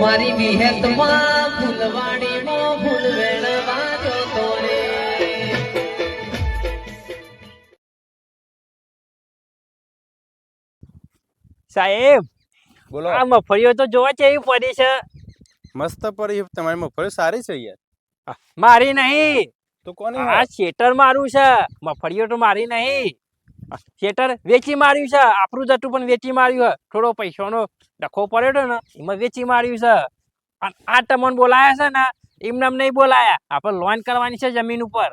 મારી વિહેતમાં ફૂલવાડીમાં ફૂલ વેણવા જતો રે સાહેબ બોલો. આ મફળીઓ તો જોવા છે એવી પડી છે. મસ્ત પડી તમારી મફળીઓ સારી છે યાર. મારી નહીં. તો કોની આ? શેટર મારું છે. મફળીઓ તો મારી નહીં. આ શેટર વેચી માર્યું છે. આપણું જતું પણ વેચી માર્યું છે. થોડો પૈસાનો ડખો પડ્યો ને એમાં વેચી માર્યું છે. અને આ તમને બોલાયા છે ને એમને એમ નહીં બોલાયા. આપણે લોન કરવાની છે જમીન ઉપર.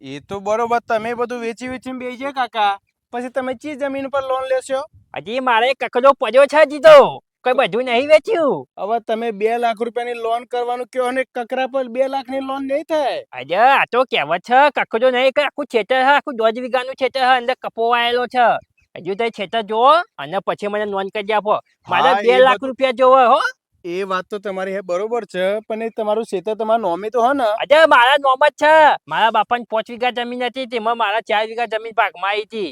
એ તો બરોબર તમે બધું વેચી વેચીને બેસી કાકા. પછી તમે ચી જમીન પર લોન લેશો? હજી મારે કકડો પડ્યો છે હજી તો. કઈ બધું નહીં વેચ્યું. હવે તમે બે લાખ રૂપિયાની લોન કરવાનું કયો અને કકરા પર બે લાખની લોન નહીં થાય. અજે આ તો કહેવત છે કકડો નહીં કે આખું છેતર છે આખું દોઢ વીઘાનું છેતર છે અંદર કપો આવેલો છે. હજુ તો છેતર જોવો અને પછી મને લોન કરી આપો. મારે બે લાખ રૂપિયા જોવો હો. એ વાત તો તમારી હે બરોબર છે પણ એ તમારું ખેતર તમારા નોમે તો હો ને. અજે મારા નોમ જ છે. મારા બાપા ને પાંચ વીઘા જમીન હતી તેમાં મારા ચાર વીઘા જમીન ભાગમાં આવી હતી.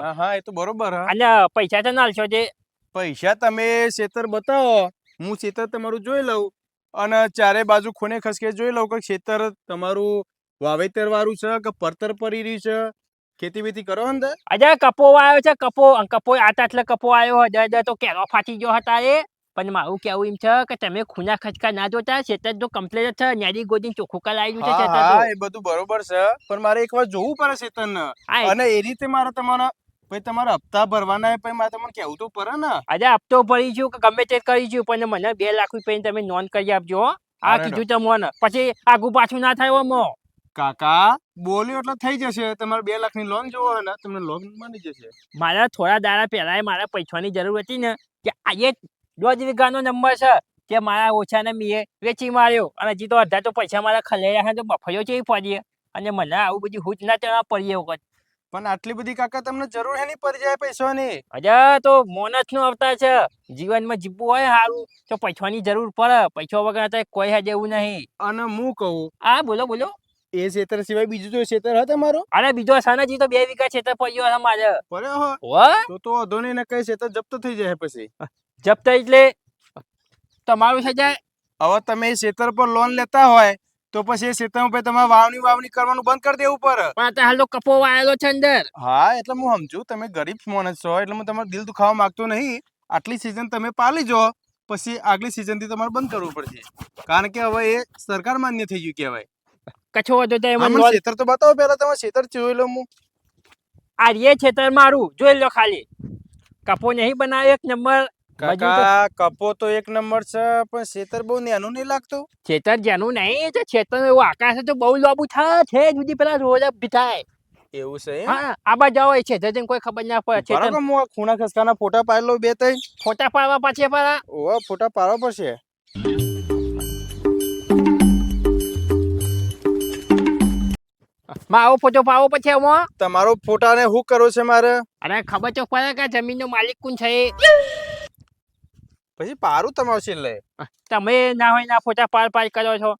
હા હા એ તો બરોબર અને પૈસા તો નાલશો જે પૈસા તમે ખેતર બતાવો હું ખેતર તમારું જોઈ લઉં અને ચારે બાજુ ખૂણે ખસકે જોઈ લઉં કે ખેતર તમારું વાવેતર વાળું છે કે પરતર પડી રહ્યું છે? ખેતી બેતી કરો અંદર. અજે કપો આવ્યો છે કપો કપો આટા એટલે કપો આવ્યો દર તો કેરો ફાટી ગયો હતા એ. પણ મારું કેવું એમ છે કે તમે ખૂના ખચકા ના જોતા ખેતર જો કમ્પ્લેટ છે ન્યારી ગોદી ચોખ્ખું કરાયેલું છે હા એ બધું બરોબર છે. પણ મારે એક વાર જોવું પડે ખેતરને હા, અને એ રીતે મારે તમારા ભાઈ તમારા હપ્તા ભરવાના પછી મારે તમને કેવું તો પડે ને. આજે હપ્તો ભરી છું કે ગમે તે કરી છું પણ મને બે લાખ રૂપિયા તમે નોંધ કરી આપજો આ કીધું તમને. પછી આગુ પાછું ના થાય મો કાકા બોલ્યો એટલે થઈ જશે. તમારે બે લાખની લોન જોવો હોય ને તમને લોન મળી જશે. મારા થોડા દાડા પહેલા મારા પૈસાની જરૂર હતી ને કે આજે દોઢ વીઘાનો નંબર છે કે મારા ઓછા ને મીએ વેચી માર્યો. અને હજી તો અડધા તો પૈસા મારા ખલેયા છે તો બફાયો છે પડીએ અને મને આવું બધી હુજ ના તેના પડીએ વખત. પણ આટલી બધી કાકા તમને જરૂર હે નહીં પડી જાય પૈસાની? અજા તો મોનસ નો અવતાર છે? જીવનમાં જીવવું હોય સારું તો પૈસાની જરૂર પડે. પૈસા વગર તો કોઈ હા એવું નહીં. અને હું કહું આ બોલો બોલો. એ ક્ષેત્ર સિવાય બીજું તો ક્ષેત્ર હતો તમારું? અરે બીજો સાનાજી તો બે વીઘા છે પડ્યો હતો મારે. પડ્યો હો. તો તો વાંધો નહીં ને કઈ ક્ષેત્ર જપ્ત થઈ જાય પછી. જપ્ત એટલે તમારું છે જાય. હવે તમે એ ખેતર પર લોન લેતા હોય તો પછી એ પછી તમારે વાવણી વાવણી કરવાનું બંધ કરી દેવું પડે. પણ અત્યારે હાલો કપો વાયેલો છે અંદર. હા એટલે હું સમજુ તમે ગરીબ માણસ છો એટલે હું તમારું દિલ દુખાવા માંગતો નહીં. આટલી સિઝન તમે પાલી જો પછી આગલી સિઝનથી થી તમારે બંધ કરવું પડશે. કારણ કે હવે એ સરકાર માન્ય થઈ ગયું કહેવાય. કચ્છો વધો તો એમ ખેતર તો બતાવો પહેલા તમે ખેતર જોઈ લો હું. આ રે ખેતર મારું જોઈ લો ખાલી. કપો નહીં બનાવ્યો એક નંબર કાકા કપો તો એક નંબર છે પણ ખેતર બહુ નાનું નહીં લાગતું? ખેતર જેનું નહીં તો ખેતર એવું આકાશ તો બહુ લોબુ થાય છે જુદી પેલા રોજ અપ એવું છે હા આબા જાવ એ ખેતર કોઈ ખબર ના પડે છે બરાબર હું ખૂણા ખસકાના ફોટા પાડી લઉં બે ત્રણ? ફોટા પાડવા પછી પાડા ઓ ફોટા પાડવા પડશે? માં આવો ફોટો પાવો પછી એમાં તમારો ફોટાને શું કરો છે મારે? અરે ખબર તો પડે કે જમીન જમીનનો માલિક કોણ છે. પછી પારું તમારું છેલ્લે તમે ના હોય ના ફોટા પાર પાર કરો છો.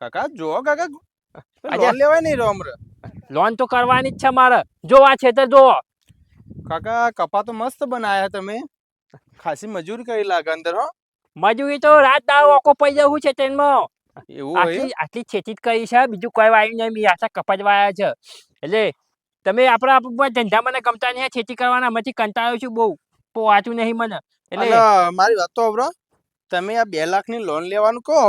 કાકા જો કાકા. લોન લેવાય નહીં રોમ લોન તો કરવાની જ છે મારે. જો આ છે તો જો કાકા કપા તો મસ્ત બનાયા તમે. ખાસી મજૂરી કરી લાગે અંદર હો. મજૂરી તો રાત દાવ ઓકો પડી જવું છે તેમાં એવું આટલી આટલી ખેતી જ કરી છે બીજું કોઈ વાયું નહીં મી આશા કપાજ વાયા છે. એટલે તમે આપણા આપણા ધંધા મને ગમતા નહીં ખેતી કરવાના માંથી કંટાળ્યો છું બહુ. પોવાતું નહીં મને. એટલે મારી વાત તો અવરો તમે આ બે લાખની લોન લેવાનું કહો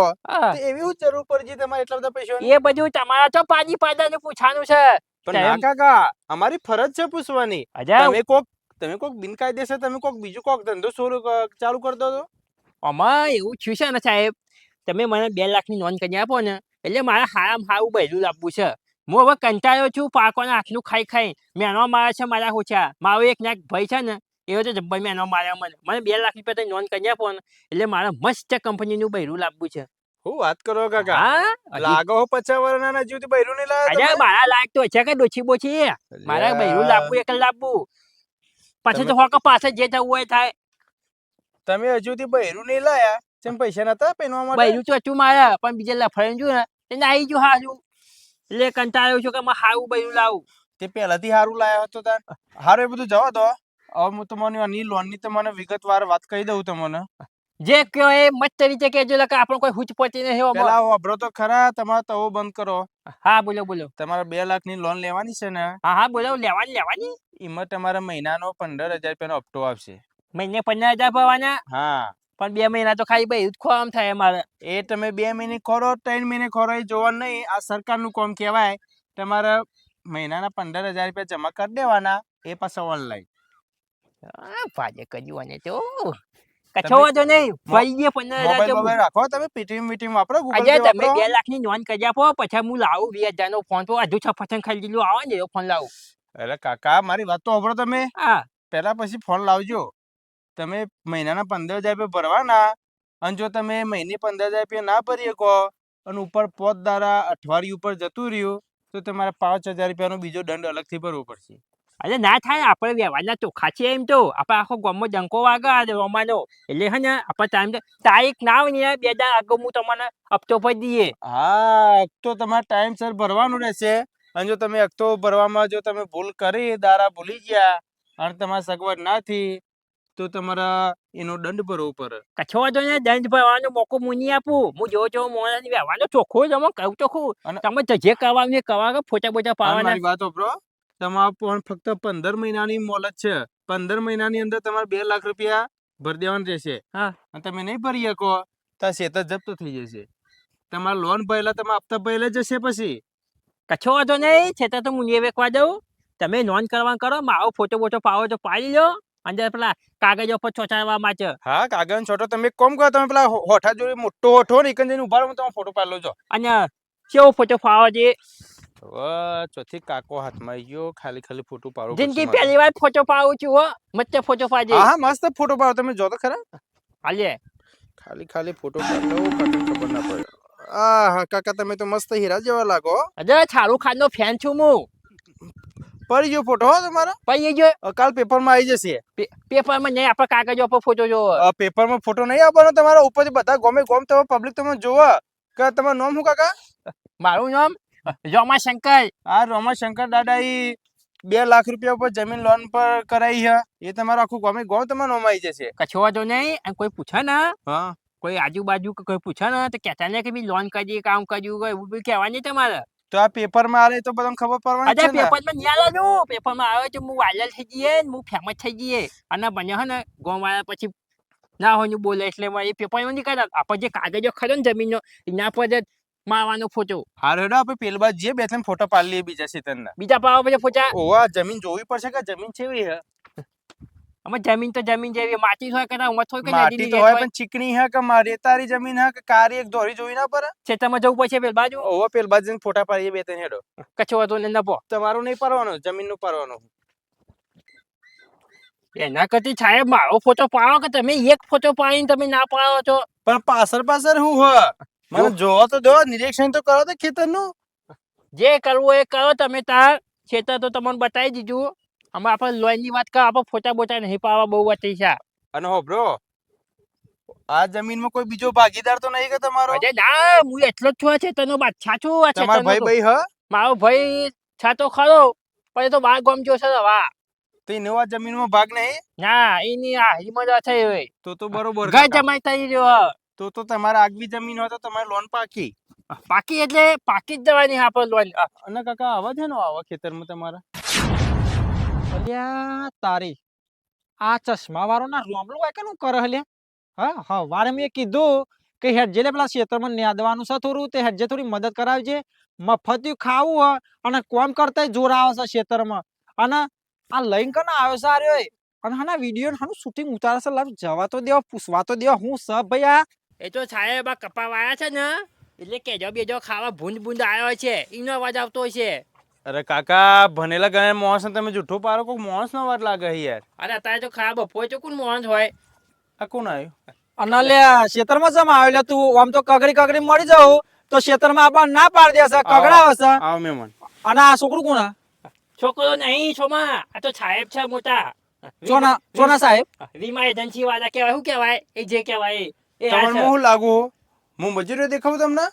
એવી હું જરૂર પડજી તમારે એટલા બધા પૈસા એ બધું તમારા તો પાજી પાદાનું પૂછવાનું છે. પણ ના કાકા અમારી ફરજ છે પૂછવાની. તમે કોક તમે કોક બિનકાયદેસર તમે કોક બીજું કોક ધંધો શરૂ ચાલુ કરી દો તો. આમાં એવું થયું છે ને સાહેબ તમે મને બે લાખની નોંધ કરી આપો ને એટલે મારે હારામ હારું બહેલું લાવવું છે. હું હવે કંટાળ્યો છું પાકોના આખનું ખાઈ ખાઈ. મેનો મારે છે મારા હોછા મારો એક નાક ભાઈ છે ને એવો તો જબ્બર મેનો માર્યા મને. મને બે લાખ રૂપિયા તો નોન કરી આપો ને. એટલે મારે મસ્ત કંપનીનું બૈરું લાવવું છે. હું વાત કરો કાકા? હા લાગો હો પચાસ વર્ષના હજુ સુધી બૈરું નહીં લાવ્યા અરે મારા લાયક તો છે કે ડોછી બોછી મારા બૈરું લાવવું એક લાવવું પછી તો હોકા પાસે જે થવું હોય થાય. તમે હજુ સુધી બૈરું નહીં લાયા? તેમ પૈસા નતા પહેરવા માટે? બૈરું તો હતું મારે પણ બીજે લફડાઈ જો ને એને આવી જો હાજુ એટલે કંટાળ્યો છું કે મારે હારું બૈરું લાવું. તે પહેલાથી હારું લાયા હતો તાર. હારું એ બધું જવા દો. હવે હું તમને આની લોનની તમને વિગતવાર વાત કહી દઉં તમને. જે કયો એ મત તરીકે કેજો કે આપણો કોઈ હુચ પતી નહીં પેલા વાપરો તો ખરા તમારે તો બંધ કરો. હા બોલો બોલો. તમારે બે લાખની લોન લેવાની છે ને? હા હા બોલો લેવાની લેવાની. એમાં તમારે મહિનાનો પંદર હજાર રૂપિયાનો હપ્તો આવશે. મહિને પંદર હજાર ભરવાના? હા. પણ બે મહિના તો ખાલી ભાઈ ખોમ થાય મારે એ તમે બે મહિને ખોરો ત્રણ મહિને ખોરો એ જોવાનું નહીં. આ સરકારનું કોમ કહેવાય તમારે મહિનાના પંદર હજાર રૂપિયા જમા કરી દેવાના એ પાછા ઓનલાઈન ભાજે કર્યું અને તો કચ્છો વાંધો નહીં ભાઈ ગયા પંદર હજાર મોબાઈલ તો મોબાઈલ રાખો તમે પેટીએમ વીટીએમ વાપરો ગૂગલ પે તમે બે લાખની નોંધ કરી આપો પછી હું લાવું વીસ હજાર નો ફોન તો હજુ છપ્પન ખરીદેલું આવે ને ફોન લાવું. અરે કાકા મારી વાત તો સાંભળો તમે. હા. પહેલા પછી ફોન લાવજો. તમે મહિનાના પંદર હજાર રૂપિયા ભરવાના અને જો તમે મહિને પંદર હજાર રૂપિયા ના ભરી શકો અને ઉપર પોત દ્વારા અઠવાડિયું ઉપર જતું રહ્યું તો તમારે પાંચ હજાર રૂપિયાનો બીજો દંડ અલગથી ભરવો પડશે. અરે ના થાય આપણે વ્યવહારના ચોખ્ખા છે એમ તો. આપણે આખો ગામમાં ડંકો વાગે આ રોમાનો એટલે હે ને આપણે ટાઈમ તારીખ ના હોય ને બે દાડા આગળ હું તમને હપ્તો ભરી દઈએ. હા તો તમારે ટાઈમસર ભરવાનું રહેશે. અને જો તમે હપ્તો ભરવામાં જો તમે ભૂલ કરી દારા ભૂલી ગયા અને તમારે સગવડ ના થઈ તો તમારા એનો દંડ ભરવો પડે. કચ્છો વાંધો ને દંડ ભરવાનો મોકો હું નહીં આપું. હું જો જો મોણા વ્યવહારનો ચોખ્ખો જ કહું ચોખ્ખું? તમે જે કરવાનું એ કરવા ફોટા બોટા પાવાના વાત સાંભળો તમારે પણ ફક્ત પંદર મહિનાની મોલત છે. પંદર મહિનાની અંદર તમારે બે લાખ રૂપિયા ભરી દેવાનું રહેશે. હા. અને તમે નહીં ભરી શકો તો શેત જપ્ત થઈ જશે. તમારે લોન પહેલા તમે આપતા પહેલા જશે પછી. કછો વાંધો નહીં છતાં તો હું નહીં વેકવા દઉં તમે નોંધ કરવાનું કરો મારો ફોટો બોટો પાવો તો પાડી લો અંદર પેલા કાગળો પર ચોંટાડવા માટે. હા કાગળ છોટો તમે કામ કરો તમે પેલા હોઠા જોડે મોટો હોઠો ને જઈને ઊભા રહો તમે ફોટો પાડી લો છો અને કેવો ફોટો ફાવો છે? ચોથી કાકો હાથમાં ગયો ખાલી ખાલી ફોટો પાડો જિંદગી પહેલી વાર ફોટો પાડું છું હો મસ્ત ફોટો પાડજે હા મસ્ત ફોટો પાડો. તમે જો તો ખરા? આલે ખાલી ખાલી ફોટો પાડો લો ખબર ના પડે. આ હા કાકા તમે તો મસ્ત હીરા જેવા લાગો. અરે શાહરૂખ ખાન નો ફેન છું હું. પડી ગયો ફોટો હો તમારો? પડી ગયો. કાલ કાલ પેપરમાં આવી જશે. પેપરમાં નહીં આપણે કાગળો પર ફોટો જો પેપર પેપરમાં ફોટો નહીં આપવાનો તમારો ઉપરથી બધા ગમે ગોમ તમે પબ્લિક તમે જોવો. કે તમારું નામ શું કાકા? મારું નામ રોમા શંકર આ રોમાશંકર દાદા ઈ બે લાખ રૂપિયા ઉપર જમીન લોન પર કરાઈ છે. એ તમારું આખું ગમે ગોમ તમારે નોમાઈ જશે. કચ્છો વાંધો નહીં કોઈ પૂછે ને હા. કોઈ આજુબાજુ કે કોઈ પૂછે ને તો કહેતા ને કે બી લોન કરી કામ કર્યું એવું બી કહેવાની તમારે. તો આ પેપરમાં આવે તો બધાને ખબર પડવાની છે ને. પેપરમાં નહીં આલેલું પેપરમાં આવે તો હું વાયરલ થઈ જઈએ ને હું ફેમસ થઈ જઈએ. અને બને હે ને ગામવાળા પછી ના હોય બોલે એટલે એ પેપર નથી કરતા આપણે જે કાગળો ખરો ને જમીનનો એના પર જ મારવાનો ફોટો. હારું હેડો આપણે પેલી બાજુ જઈએ બે ત્રણ ફોટો પાડી લઈએ બીજા સીતનના બીજા પાવા પછી ફોટા? ઓવા જમીન જોવી પડશે કે જમીન કેવી છે અમે જમીન તો જમીન જેવી માટી હોય કદાચ ઉમર થોય કે માટી નદીની તો રેત હોય હોય. પણ ચીકણી હે કે મા- રેતારી જમીન હે કે કારી એક દોરી જોઈ ના પડે? ખેતરમાં જવું પડશે પેલ બાજુ? ઓવા પેલી બાજુ જઈને ફોટા પાડીએ બે ત્રણ હેડો. કચ્છો હતો ને નભો. તમારું નહીં પાડવાનું જમીનનું પાડવાનું. એના કરતી સાહેબ મારો ફોટો પાડો કે તમે એક ફોટો પાડીને તમે ના પાડો છો પણ પાછળ પાછળ શું હોય મને જોવો તો જો નિરીક્ષણ તો કરો તો ખેતરનું. જે કરવું એ કરો તમે તાર ખેતર તો તમને બતાવી દીધું. અમે આપણે લોનની વાત કરો આપણે ફોટા બોટા નહીં પાવા બહુ વાત છે. અને હોભરો આ જમીનમાં કોઈ બીજો ભાગીદાર તો નહીં કે તમારો? અરે ના હું એટલો જ છું આ ખેતરનો બાદશાહ છું આ તમારો ભાઈ ભાઈ હ? મારો ભાઈ છાતો તો ખરો પણ એ તો બાર ગોમ જો છે હવા. તો એનો આ જમીનમાં ભાગ નહીં? ના એની આ હિમત થઈ હોય. તો તો બરોબર ઘર જમાઈ થઈ રહ્યો. તો તો તમારે આગવી જમીન હોય તો તમારે લોન પાકી. પાકી એટલે પાકી જ જવાની પર લોન અને કાકા આવા છે ને આવા ખેતરમાં તમારા? અલ્યા તારી. આ ચશ્મા વાળો ના રોમલું હોય કેનું કરે હલે હા હા વારે મેં કીધું કે હેડજે લે પેલા ક્ષેત્રમાં ન્યાદવાનું છે થોડું તે હેડજે થોડી મદદ કરાવજે. મફતિયું ખાવું હોય અને કોમ કરતા જોર આવે છે ક્ષેત્રમાં અને આ લઈને કને આવ્યો છે આ એ? અને હાના વીડિયો હાનું શૂટિંગ ઉતારે છે લાવ જવા તો દેવા પૂછવા તો દેવા હું સબ ભાઈ આ? એ તો સાહેબ આ કપા વાયા છે ને એટલે કેજો બેજો ખાવા ભૂંડ ભૂંડ આવ્યો છે એનો અવાજ આવતો છે અરે કાકા ભણેલા ગણે માણસ તમે જૂઠો પારો કોઈ માણસ નો વાત લાગે યાર અરે અત્યારે તો ખાવા બપોર તો કોણ માણસ હોય આ કોણ આવ્યું અને લ્યા ક્ષેત્રમાં જમા આવ્યો તું આમ તો કગડી કગડી મળી જાવ તો ક્ષેત્રમાં આપણને ના પાડી દેશે કગડાવે છે આવ મેમન અને આ છોકરું કોણ છોકરો નહીં છોમા આ તો સાહેબ છે મોટા ચોના ચોના સાહેબ વીમા એજન્સી વાળા કહેવાય શું કહેવાય એ જે કહેવાય આ તમને હું લાગુ હું? મજૂરી દેખાવું તમને?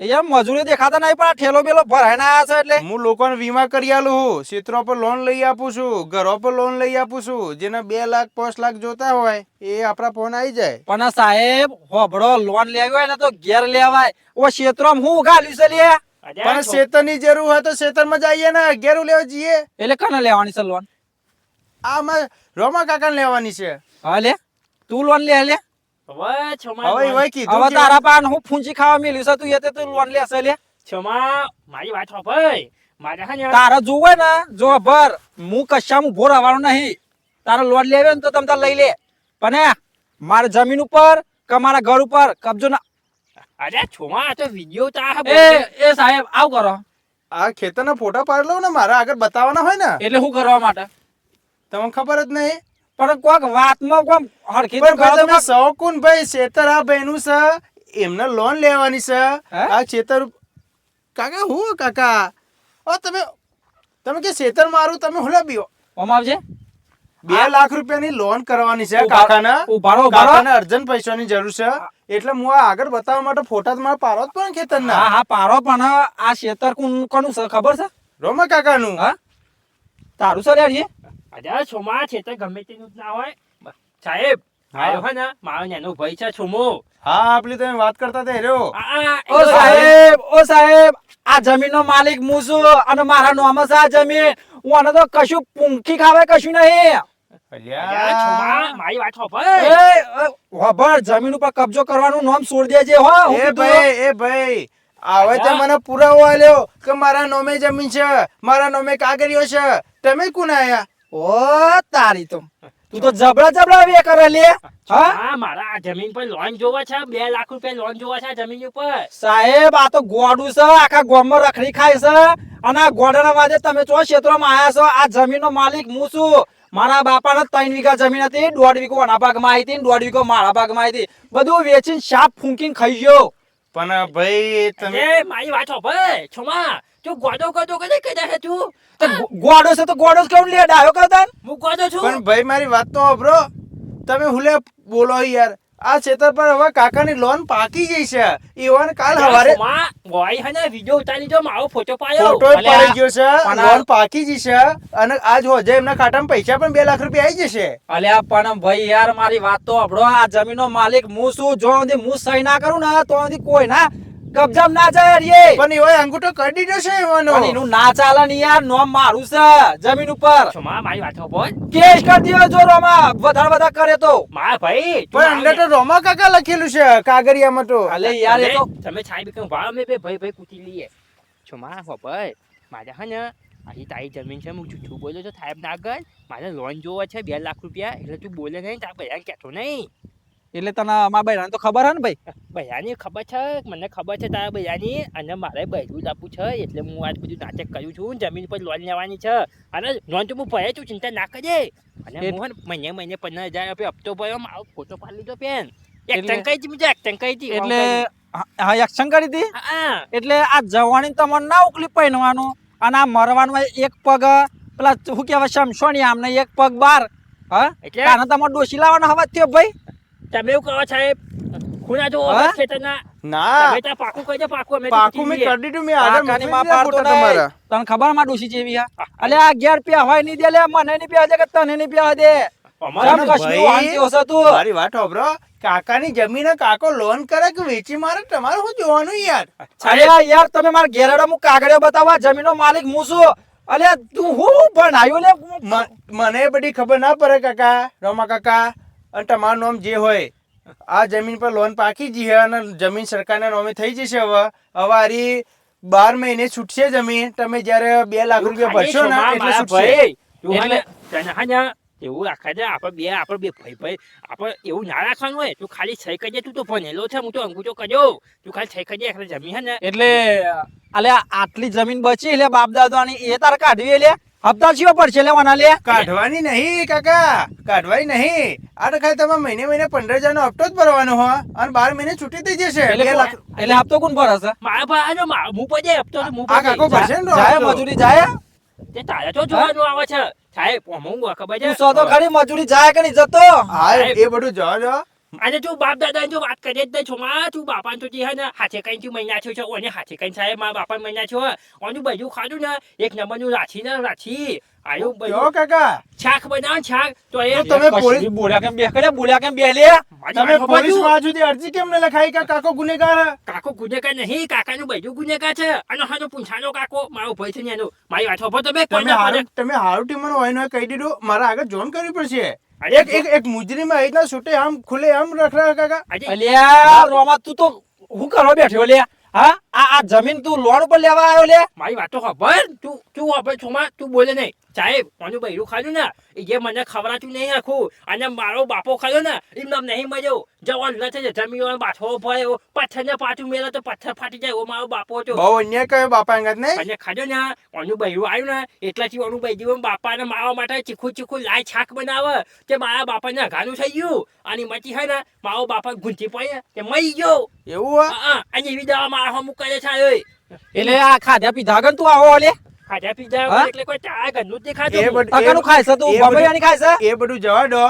એ યાર મજૂરી દેખાતા નહીં પણ આ ઠેલો બેલો ભરાય ના આવ્યા છે એટલે? હું લોકોને વીમા કરી આલું છું ક્ષેત્રો પર લોન લઈ આપું છું ઘરો પર લોન લઈ આપું છું. જેને બે લાખ પાંચ લાખ જોતા હોય એ આપણા ફોન આવી જાય. પણ સાહેબ હોભળો લોન લેવી હોય ને તો ઘેર લેવાય ઓ ક્ષેત્રો હું ગાલ્યું છે લે પણ શેતરની જરૂર હોય તો શેતરમાં જઈએ ને ઘેરું લેવા જઈએ. એટલે કને લેવાની છે લોન આમાં રોમા કાકાને લેવાની છે. હા લે. તું લોન લે લે. હવે છોમા હવે હવે કીધું હવે તારા પાન હું ફૂંચી ખાવા મેલ્યું છે તું એ તે લોન લેશે લે. છોમા મારી વાત સાંભળ. મારે હે ને જોવે ને જો ભર હું કશામાં ઊભો રહેવાનો નહીં. તારે લોન લેવી ને તો તમ તાર લઈ લે. પણ મારા જમીન ઉપર કે મારા ઘર ઉપર કબજો ના અરે છોમા આ તો વીડિયો તા એ એ સાહેબ આવ કરો. આ ખેતરના ફોટા પાડી ને મારા આગળ બતાવવાના હોય ને. એટલે શું કરવા માટે? તમને ખબર જ નહીં. પણ કોઈક વાતમાં કોમ હરખી પણ ભાઈ તો તમે સૌકુન ભાઈ શેતર આ બહેનું છે એમને લોન લેવાની છે. આ શેતર કાકા હું કાકા? ઓ તમે તમે કે શેતર મારું તમે હુલા બીઓ? ઓમ આવજે. બે લાખ રૂપિયાની લોન કરવાની છે કાકાના. ઉભારો કાકાને અર્જન્ટ પૈસાની જરૂર છે. એટલે હું આ આગળ બતાવવા માટે ફોટા તમારે પારો પણ ખેતર ના હા પારો પણ આ શેતર કોનું છે? ખબર છે? રોમા કાકાનું. હા? તારું સર યાર અરે છોમા છે તો ગમે તેનું જ ના હોય. સાહેબ મારો હે ને મારો નેનો ભાઈ છે છોમો. હા આપલી તમે વાત કરતા તે રહ્યો. ઓ સાહેબ ઓ સાહેબ આ જમીનનો માલિક હું છું અને મારા નામ છે આ જમીન. હું આને તો કશું પૂંખી ખાવે કશું નહીં. મારી વાત સાંભળ એ એ, હોભળ જમીન ઉપર કબજો કરવાનું નામ છોડી દેજે હો હું એ ભાઈ એ ભાઈ આવે તે. મને પુરાવો આલ્યો કે મારા નોમે જમીન છે મારા નોમે કાગરીઓ છે. તમે કોણ આયા? ઓ તારી તો. તું તો જબડા જબડા વે કરે લે હા? મારા આ જમીન પર લોન જોવા છે બે લાખ રૂપિયા લોન જોવા છે જમીન ઉપર. સાહેબ આ તો ગોડું છે આખા ગામમાં રખડી ખાય છે. અને આ ગોડાના વાજે તમે ચો ક્ષેત્રમાં આયા છો આ જમીનનો માલિક હું છું. મારા બાપાને ત્રણ વીઘા જમીન હતી દોઢ વીઘો આના ભાગમાં આવી હતી દોઢ વીઘો મારા ભાગમાં આવી હતી. બધું વેચીને સાપ ફૂંકીને ખાઈ ગયો. પણ ભાઈ તમે મારી વાત ભાઈ છોમા તું ગોડો ગોડો કરે કદા હે તું? તો ગોડો છે તો ગોડો કેમ કેવું લે ડાયો કરતા હું ગોડો છું. પણ ભાઈ મારી વાત તો સાંભળો. તમે હુલે બોલો યાર. આ ખેતર પર હવે કાકાની લોન પાકી ગઈ છે. ઈવન કાલ હવારે છોમા હને વિડિયો ઉતારી જો મારો ફોટો પાયો ફોટો પડી ગયો છે. લોન પાકી ગઈ છે. અને આજ હોજે એમના ખાતામાં પૈસા પણ બે લાખ રૂપિયા આવી જશે. અલ્યા પણ ભાઈ યાર મારી વાત તો આપણો આ જમીનનો માલિક હું છું જો હું સહી ના કરું ને તો કોઈ ના કબજામાં ના જાય એ પણ એવો અંગૂઠો કરી દીધો છે એવાનો પણ એનું ના ચાલે ને યાર નોમ મારું છે જમીન ઉપર. છોમા મારી વાત સાંભળ કેસ કરી દીધો જો રોમા વધારે વધારે કરે તો. મારા ભાઈ પણ અંદર તો રોમા કાકા લખેલું છે કાગળિયામાં તો. અલે યાર એ તો તમે છાઈ બી વાળ મે બે ભાઈ ભાઈ કૂટી લઈએ. છોમા હો ભાઈ મારે હને અહીં આજી તારી જમીન છે હું જૂઠું બોલ્યો છો સાહેબ ના આગળ. મારે લોન જોવો છે બે લાખ રૂપિયા એટલે તું બોલે નહીં તાર ભૈયા કહેતો નહીં. એટલે તને મારા બૈરાને તો ખબર હે ને ભાઈ? ભૈયાની ખબર છે મને ખબર છે તારા ભૈયાની અને મારે બૈરું જ આપવું છે એટલે હું આજ બધું નાટક કર્યું છું જમીન પર લોન લેવાની છે. અને લોન તો હું ભરે છું ચિંતા ના કરજે. અને હું મહિને મહિને પંદર હજાર રૂપિયા હપ્તો ભર્યો મારો ફોટો પાડી લીધો પેન એક એટલે- ટંકાઈ હતી બીજા એક ટંકાઈ હતી એટલે હા, એક્શન કરી હતી એટલે આ જવાની તમને ના ઉકલી પહેરવાનું અને આ મરવાનું એક પગ પેલા શું કહેવાય શમશોણી આમને એક પગ બાર હા? એટલે આને તમારે ડોસી લાવવાનો હવા થયો ભાઈ. તમે એવું કહો સાહેબ ખૂણા જો? ખેતરના ના. બેટા પાકું કહી દે પાકું અમે પાકું મે. કરી દીધું મેં આગળ કાકાની માં પાડતો તમારા. તને ખબરમાં ડોસી જેવી આ અલે આ 11 રૂપિયા હોય નહીં દે લે મને નહીં પ્યા દે કે તને નહીં પ્યા દે. અમારા કશું વાંધો હશે તું. મારી વાત સાંભળો. કાકાની જમીન કાકો લોન કરે કે વેચી મારે? તમારે શું જોવાનું યાર? અરે યાર તમે મારા ઘેરડો હું કાગળિયો બતાવવા જમીનનો માલિક હું છું. અલે તું હું ભણાયું લે? મને બધી ખબર ના પડે કાકા રોમા કાકા. અને તમારું નામ જે હોય આ જમીન પર લોન પાકી ગઈ છે અને જમીન સરકારના નામે થઈ જશે હવે. હવે આરી બાર મહિને છૂટશે જમીન. તમે જ્યારે બે લાખ રૂપિયા ભરશો ને એટલે છૂટશે. એટલે- એવું રાખે છે આપણે બે આપણે બે ભાઈ ભાઈ આપણે એવું ના રાખવાનું હોય. તું ખાલી સહી કરજે તું તો ભણેલો છે હું તો અંગૂઠો કરજો. તું ખાલી સહી કરજે એટલે જમીન હે ને. એટલે આટલી જમીન બચી એટલે બાપ દાદાની એ તારે કાઢવી લે હપ્તા જીવો પડશે લેવાના લે? કાઢવાની નહીં કાકા. કાઢવાની નહીં. આ તો ખાલી તમે મહિને મહિને પંદર હજાર નો હપ્તો જ ભરવાનો હો. અને બાર મહિને છૂટી થઈ જશે. એટલે હપ્તો કોણ ભરે મારા ભાઈ હું પજે હપ્તો આ કાકો ભરશે ને જાય મજૂરી જાય? તે તારે તો જોવાનું આવે છે. સાહેબ હું ખબર છે? તો ખરી મજૂરી જાય કે નહીં જતો? હા એ બધું જવા જો અને તું બાપ દાદા જો વાત કરે જ નહીં છોમાં તું બાપા તો જે હે ને હાથે કઈ તું મહિના થયો છે ઓને હાથે કઈ સાહેબ મારા બાપા મહિના થયો ઓનું બધું ખાધું ને એક નંબરનું રાછી ને રાછી આયું બધું કાકા શાક બનાવ શાક તો એ તમે પોલીસ- બોલ્યા કેમ બે કરે બોલ્યા કેમ બે લે તમે પોલીસમાં સુધી અરજી કેમ ને લખાઈ કે કાકો ગુનેગાર? કાકો ગુનેગાર નહીં કાકાનું બધું ગુનેગાર છે અને હાનો પૂંછાનો કાકો મારો ભાઈ છે ને એનો મારી વાત હોભો તમે તમે હારું તમે હારું ટીમ હોય ને કહી દીધું મારા આગળ જોન કરવી પડશે એક એક એક મુજરીમ રીતના છૂટે આમ ખુલે આમ રખડા કાકા. અલ્યા રોમા તું તો હું કરવા બેઠ્યો અલ્યા? હા? આ આ જમીન તું લોન ઉપર લેવા આવ્યો લે? મારી વાતો ખબર તું તું ખબર છોમાં તું બોલે નહીં. સાહેબ કોનું બૈરું ખાધું ને એ જે મને ખવડાતું નહીં આખું અને મારો બાપો ખાધો ને એમ નામ નહીં મજો જવાન નથી જમીન બાથો ભર્યો. પથ્થર ને પાછું મેળો તો પથ્થર ફાટી જાય એવો મારો બાપો હતો. બહુ અન્ય કયો બાપા અંગત નહીં અને ખાધો ને ઓનું બૈરું આવ્યું ને એટલાથી ઓનું બૈરું બાપાને મારવા માટે ચીખું ચીખું લાય છાક બનાવે તે મારા બાપાને ઘાનું થઈ ગયું. અને મચી હોય ને મારો બાપા ગુંથી પડે તે મરી ગયો. એવું હા, અને એવી દવા મારા હમું કરે છે એટલે આ ખાધા પીધા વગર તું આવો લે ખાધા પીધા એટલે કોઈ ચા ઘરનું જ એ દેખાતું ખાય છે? તું બબૈયાની ખાય છે? એ બધું જવા દો.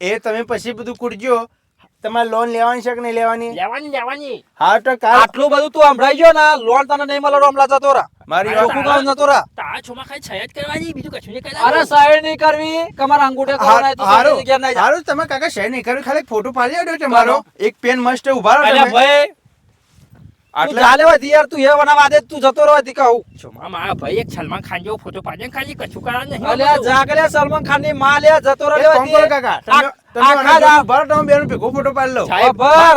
એ તમે પછી બધું કૂટજો. તમારે લોન લેવાની છે કે નહીં લેવાની? લેવાની લેવાની. હા તો કાલ આટલું બધું તું સંભળાઈ ગયો ને લોન તને નહીં મળે રોમલા જતો રા મારી ઓકુ કામ જતો રા તા છોમાં ખાલી છયત કરવાની બીજું કશું નહીં અરે કરવાનું નહીં કરવી. તમારા અંગૂઠે કરવાના હોય તો હારું. સાઈડ જગ્યા નહીં હારું તમે કાકા શેર નહીં કરવી ખાલી ફોટો પાડી આડ્યો તમારો. એક પેન મસ્ત ઊભા રહો અલ્યા તમે. ભાઈ તું આટલા ચાલે તી યાર તું એ બનાવા દે તું જતો રહો તી કહું. છોમાં મારા ભાઈ એક સલમાન ખાન જેવો ફોટો પાડે ને ખાલી કશું કરવાનું નહીં. અલ્યા જાગલે સલમાન ખાનની માં લે જતો રહો કાકા. તમે તમે તમે સાહેબ ભાઈ.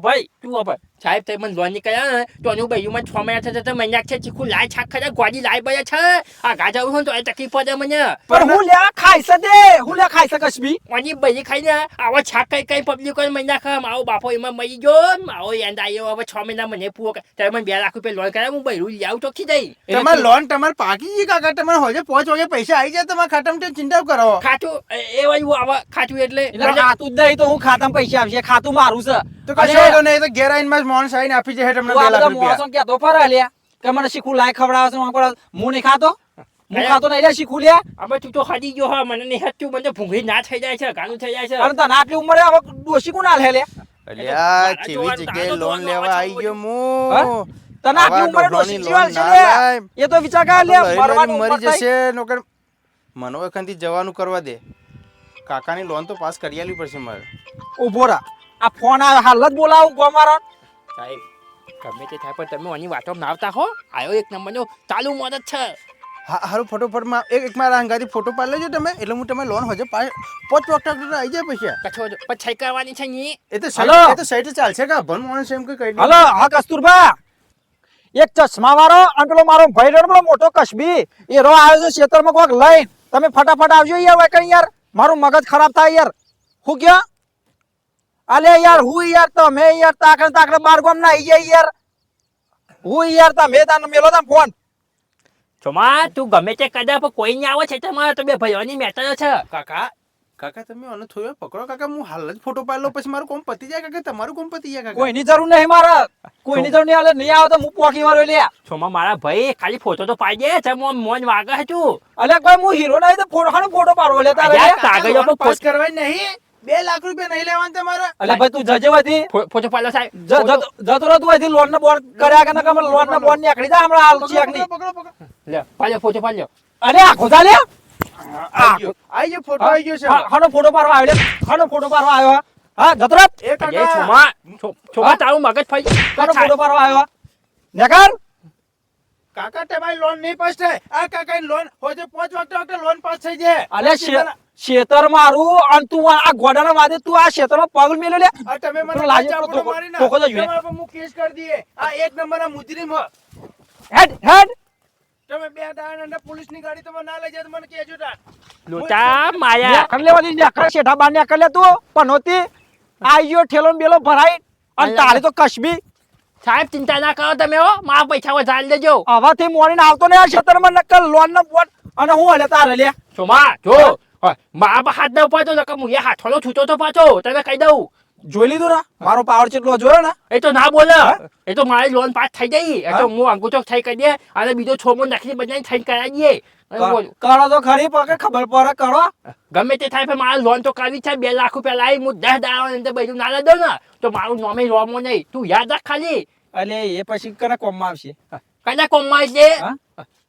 ભાઈ લોન નીકળ્યા ને? તો એનું ભાઈ મને છ મહિના થતા તો મહિના છે ચીખું લાય છાક ખરા ગોડી લાય બયા છે. આ ગાજા હોય તો એ તકલીફ પડે મને. પણ હું લે ખાઈ છે દે હું લે ખાઈ ઓની બૈરી ખાઈને આવા છાક કઈ કઈ પબ્લિક મહિના ખા મારો બાપો એમાં મરી ગયો. ને મારો યાદ આવ્યો હવે છ મહિના મને પૂરો મને બે લાખ રૂપિયા લોન કરાય હું બૈરું લઈ આવું તો ખી તમારે લોન તમારે પાકી ગઈ કાકા? તમારે પાંચ વાગે પૈસા આવી જાય તમારા ખાતામાં તો ચિંતા કરો. ખાતું એ- વાળું આવે ખાતું એટલે ખાતું જ નહીં તો હું ખાતામાં પૈસા આપશે. ખાતું મારું છે. તો કશો તો નહીં તો ઘેર આવીને માણસ આવીને આપી જશે તમને બે લાખ રૂપિયા. કહેતો ફરે લે કે મને શીખું લાય ખવડાવશે છે હું નહીં ખાતો? હું ખાતો નહીં લે શીખું લ્યા? અમે તું તો ખાધી ગયો હા મને નહીં હતું મને ભૂંગી ના થઈ જાય છે ગાનું થઈ જાય છે. અરે તને આટલી ઉંમરે હવે ડોશી કોણ હાલે લે અલ્યા કેવી જગ્યાએ લોન લેવા આવી ગયો હા? તને આટલી ઉંમરે ડોશી જીવાલ છે લે એ તો વિચાર કર લે મરવાની મરી જશે નોકર મનો એખાનથી જવાનું કરવા દે. કાકાની લોન તો પાસ કરી આલવી પડશે મારે. ઊભો રા. આ ફોન આવે હાલ જ બોલાવું ગોમારો. સાહેબ ગમે તે થાય પણ તમે આની વાતો ના આવતા હો. આયો એક નંબરનો ચાલુ મદદ છે. હા હારું ફટોફટમાં એક એક મારા અંગાથી ફોટો પાડી લેજો તમે એટલે હું તમે લોન હજે પાંચ પાંચ ટકા આવી જાય પછી. કછો પછી કરવાની છે ની એ તો હલો. એ તો સાઈડ ચાલશે કા ભણ માણસ એમ કે કહી દે. હલો હા કસ્તુરબા એક ચશ્મા વાળો અને પેલો મારો ભાઈ રહ્યો મોટો કશ્મી એ રો આવ્યો છે ખેતરમાં કોઈક લઈને. તમે ફટાફટ આવજો યાર હવે કઈ યાર. મારું મગજ ખરાબ થાય યાર. હું ક્યાં? અલે યાર હું યાર તમે યાર તાકડે તાકડે બાર ગામ ના આઈ જાય યાર. હું યાર તમે તાને મેલો તા ફોન ચોમા તું ગમે તે કદા પણ કોઈ નહીં આવે છે તમારા તો બે ભાઈઓની મેટર છે. કાકા કાકા તમે આને થોડો પકડો. કાકા હું હાલ જ ફોટો પાડી લઉં પછી મારું કોમ પતી જાય કાકા. તમારું કોમ પતી જાય કાકા. કોઈની જરૂર નહીં મારા. કોઈની જરૂર નહીં હાલે. નહીં આવે તો હું પોકી મારો લે છોમા મારા ભાઈ ખાલી ફોટો તો પાડી દે છે મોન મોન વાગે છે તું. અલે કોઈ હું હીરો નહીં તો ફોટો ખાનો ફોટો પાડો લે તારે લે. પર પાસ કરવા નહીં. બે લાખ રૂપિયા નહીં લેવાનું તમારે. અલે ભાઈ તું જજે વધી ફોટો પાડો સાહેબ. જતો રહો તું અહીંથી લોન ના બોર્ડ કર્યા કે નકર લોન ના બોન આકડી જા હમણાં હાલ ચેકની. પકડો પકડો. લે પાડો ફોટો પાડો અરે આખો જા લે આઈ ગયો. ફોટો આઈ ગયો છે. હા, ફોટો પાડવા આવ્યો લે ફોટો પાડવા આવ્યો હા? હા એ એ કાકા. ચોમા છો- તારું મગજ ફરી હાનો ફોટો પાડવા આવ્યો નકર? કાકા તમારી લોન નહીં પાસ થાય આ કાકાની લોન હોજે પાંચ વાગતા વાગતા લોન પાસ થઈ જાય. અલે શેતર મારું અને તું આ ગોડા ગોડાના વાદે તું આ શેતરમાં પગ મેલે લે. આ તમે મને લાજે મારી ના હું કેસ કરી દઈએ. આ એક નંબરના મુજરીમ હેડ હેડ. તમે બે દાડા પોલીસની ગાડી તમે ના લઈ જાય મને કેજો તાર લોટા માયા. નેકર લેવાની કર શેઠા બાન્યા કર લે તું. પણ હોતી ગયો ઠેલો બેલો ભરાઈ. અને તારે તો કશબી. સાહેબ ચિંતા ના કરો તમે હો. મારા પૈસા વધારી દેજો. હવાથી મોડીને આવતો ને આ ખેતરમાં નકલ લોન ના બોટ અને હું હલે તારે લે. છોમા જો. મા હાથ ના ઉપાડતો નકર હું એ હાથોલો છૂટો તો પાછો. તમે કહી દઉં. જોઈ લીધું ને મારો પાવર કેટલો જોયો ને? એ તો ના બોલે. એ તો મારી લોન પાસ થઈ ગઈ. એ તો હું? અંગૂઠો થઈ કરી દે અને બીજો છોમો નાખી બધાને થઈ કરાવી દઈએ કરો તો ખરી પગે ખબર પડે કરો ગમે તે થાય મારે લોન તો કરવી છે. બે લાખ રૂપિયા લાવી હું દસ દાડા અંદર બધું ના દઉં ને. તો મારું નોમે રોમો નહીં. તું યાદ રાખ ખાલી. એટલે એ પછી કને કોમમાં આવશે? કદાચ કોમમાં છે હા?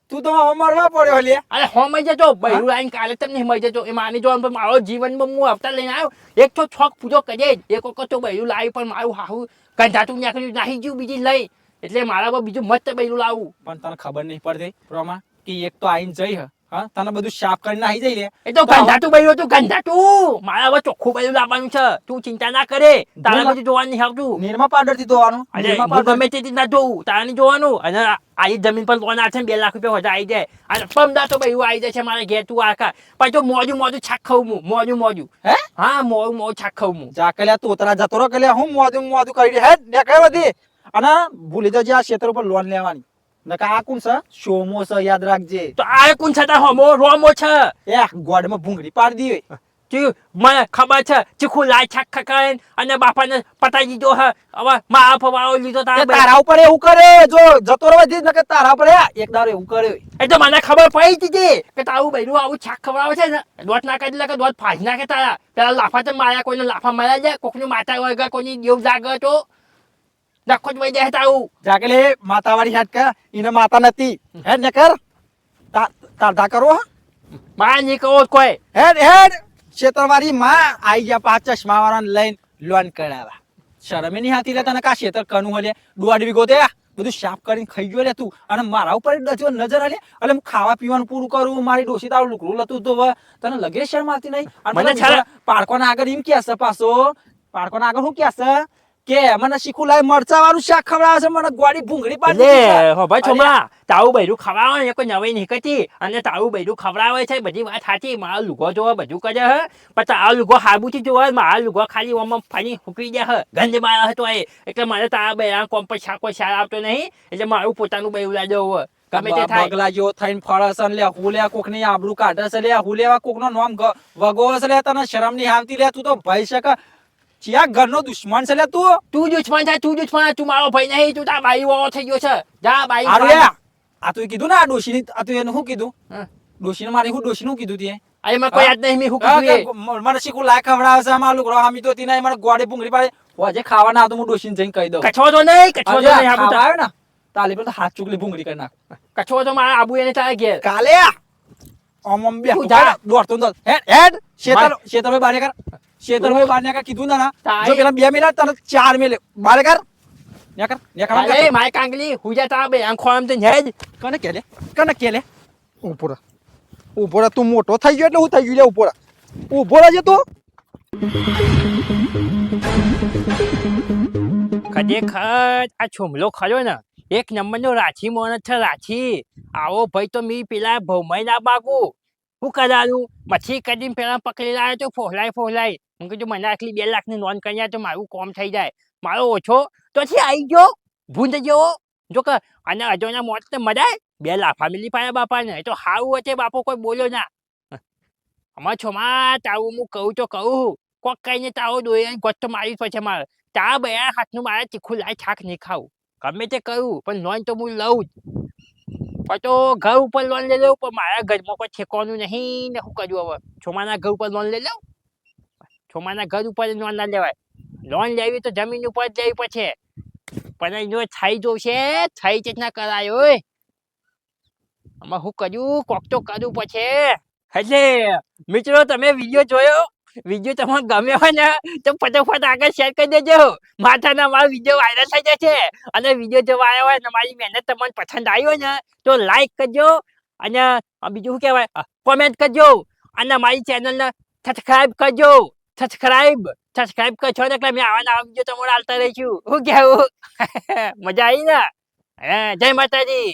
તું તો હવે મરવા પડ્યો લે. અરે હો મઈ જજો. બૈરું આઈને કાલે તમને મઈ જજો. એ માની જોવાનું પણ મારો જીવનમાં હું હપ્તા લઈને આવ્યો. એક તો છોક પૂજો કરીએ. જ એક વખત તો બૈરું લાવી પણ મારું હાહુ કંધાતું નીકળ્યું. નાહી ગયું બીજી લઈ. એટલે મારા પર બીજું મસ્ત બૈરું લાવું. પણ તને ખબર નહીં પડતી પ્રોમા કે એક તો આઈને જઈ હ. હા? તને બધું સાફ કરીને આવી જઈ લે. એ તો ગંધાતું બૈરું હતું ગંધાતું. મારા હવે ચોખ્ખું બધું લાવવાનું છે. તું ચિંતા ના કરે. તારા. બધું જોવાનું નહીં આવતું. નિર્મા પાવડરથી ધોવાનું પાવડર ગમે તે ના જોવું તારા નહીં જોવાનું. અને આજે જમીન પર લોન આવશે બે લાખ રૂપિયા વધારે આવી જાય અને પમદા તો બૈરું આવી જશે મારે ઘેર તું આખા પણ તો મોજું મોજું છાક ખાવું હું. મોજું મોજું. હે? હા મોજું મોજું છાક ખાવું હું. જા કલ્યા તોતરા જતો રહો કલ્યા. હું મોજું મોજું કરી હે હે કઈ બધી. અને ભૂલી જજે આ ક્ષેત્ર ઉપર લોન લેવાની. નકા આ કોણ છે? શોમો છે યાદ રાખજે. તો આ કોણ છતાં હોમો રોમો છે. એ ગોડમાં ભૂંગળી પાડી દી ચી- મને ખબર છે ચીખું લાય છાક ખકાય અને બાપાને પટાઈ દીધો હે. હવે મા ફવાળો લીધો તારા તારા ઉપર એવું કરે જો જતો રહો નકે તારા ઉપર એક દાડો એવું કરે એ તો મને ખબર પડી દીધી કે તારું બૈરું આવું છાક ખવડાવે છે ને દોટ નાખે એટલે કે દોત ફાજ નાખે તારા. પેલા લાફા તો માર્યા કોઈને લાફા માર્યા જાય કોકની માતા વગર કોઈની દેવ જાગે તો. નખો જ વહી જાય તારું જા કે લે માતાવાળી હાટ કે એને માતા નથી હે ને કર તારધા કરો હા માં નહીં કહો કોઈ હેડ હેડ ક્ષેત્રવાળી માં આઈ ગયા પાંચ ચશ્મા વાળાને લઈને લોન કરાવવા શરમે નહીં હાથી ને કા ક્ષેત્ર કનું હલે દોઢ વીઘો બધું સાફ કરીને ખાઈ ગયો લે તું અને મારા ઉપર જ નજર આલે એટલે હું ખાવા પીવાનું પૂરું કરું મારી ડોસી તારું લુકડું લતું તો તને લગે શરમ આવતી નહીં અને પાડકોના આગળ એમ કે છે પાછો પાડકોના આગળ શું કે છે કે મને શીખું લાય મરચા વાળું શાક ખવડાવે છે મને ગોળી ભૂંગળી પાડી દીધી હો ભાઈ છોમા તારું બૈરું ખવડાવે ને કોઈ નવી નહીં કરતી અને તારું બૈરું ખવડાવે છે બધી વાત સાચી. મારો લુગો જોવે બધું કરે હે. પણ તારો લુગો હાબુથી જોવે મારા લુગો ખાલી ઓમાં ફાની ફૂકી દે હે. ગંધ મારા હતો એ. એટલે મારે તારા બૈરા કોમ પર શાકો શાર આવતો નહીં. એટલે મારું પોતાનું બૈરું લાજો હોય ગમે તે થાય. બગલા જેવો થઈને ફળે છે લે હુલ્યા લે કોકની આબરૂ કાઢે છે લે હુલેવા કોક નો નામ વગો છે લે તને શરમ નહીં આવતી લે તું તો ભાઈ શકે. ચિયા ઘરનો દુશ્મન છે લે તું? તું દુશ્મન છે તું દુશ્મન તું મારો ભાઈ નહીં તું તારા ભાઈ વાળો થઈ ગયો છે. જા ભાઈ. અરે આ તું કીધું ને આ ડોશી આ તું એનું શું કીધું? હા. ડોશી મારી હું ડોશી નું કીધું તે અરે મને કોઈ યાદ નહીં મેં હું કીધું મને શીખું લાય ખવડાવે છે આમાં લુગડો હામી તો તી નહીં મને ગોડે ભૂંગળી પાડે. હોજે ખાવા ના તો હું ડોશીને જઈને કહી દઉં. કછો તો નહીં કછો તો નહીં આબુ આવ્યો ને? તાલી પર હાથ ચૂકલી ભૂંગળી કરી નાખ. કછો તો મારા આબુ એને તારે ઘેર. કાલે ઓમ ઓમ બે જા. દોડતો દોડ. હેડ હેડ. શેતર શેતર બારે કર. શેતર બારને કા કીધું ના ના. જો પેલા બે મિનિટ તને ચાર મિનિટ બારે કર. ને કર. ને કર અરે માય કાંગલી હુજા તા બે આંખો આમ તો હેજ કને કેલે? કને કેલે? ઉપોરા રહે તું મોટો થઈ ગયો એટલે હું થઈ ગયો. લે ઉપોરા ઉપોરા જે તો. ખરેખર આ છોમલો ખરો ને એક નંબરનો રાછી મોણ છે રાછી આવો ભાઈ તો મી પેલા ભૌમાઈ ના બાગુ. હું કદાલું મચ્છી કરીને પેલા પકડી લાવ્યો તો ફોહલાય ફોહલાય. હું કીધું, મને આટલી બે લાખની નોન કરી તો મારું કોમ થઈ જાય. મારો ઓછો તો છે આવી ગયો ભૂંડ જેવો. જો કે અને અજોના મોત ને મરાય. બે લાખ મિલી પાયા બાપાને. તો હારું વચ્ચે બાપો કોઈ બોલ્યો ના. અમાર છોમાં તાવું હું કહું તો કહું. કોક કઈને તાવો દોઈ ગોઠ મારી પછી મારે. તા બે હાથનું મારે તીખું લાય, થાક નહીં ખાવું. ગમે તે કરું, પણ લોન તો હું લઉં જ. તો ઘર ઉપર લોન લઈ લઉં, પણ મારા ઘરમાં કોઈ ઠેકવાનું નહીં ને શું કર્યું હવે? છોમાના ઘર ઉપર લોન લઈ લઉં? છોમાના ઘર ઉપર લોન ના લેવાય. લોન લેવી તો જમીન ઉપર જ લેવી પડશે. પણ એનો થઈ જોશે થઈ રીતના કરાય ઓય. આમાં શું કર્યું? કોક તો કરવું પડશે. એટલે મિત્રો તમે વીડિયો જોયો? વીડિયો તમને ગમ્યો હોય ને, તો ફટાફટ આગળ શેર કરી દેજો. માથાના મારો વીડિયો વાયરલ થઈ જશે. અને વીડિયો જોવા આવ્યો હોય ને મારી મહેનત તમને પસંદ આવી હોય ને, તો લાઈક કરજો. અને બીજું શું કહેવાય? કોમેન્ટ કરજો. અને મારી ચેનલને સબસ્ક્રાઈબ કરજો. સબસ્ક્રાઇબ સબસ્ક્રાઇબ કરશો ને એટલે મેં આવવાના આવજો તમારે આવતા રહીશું. શું કહેવું મજા આવી ને? જય માતાજી.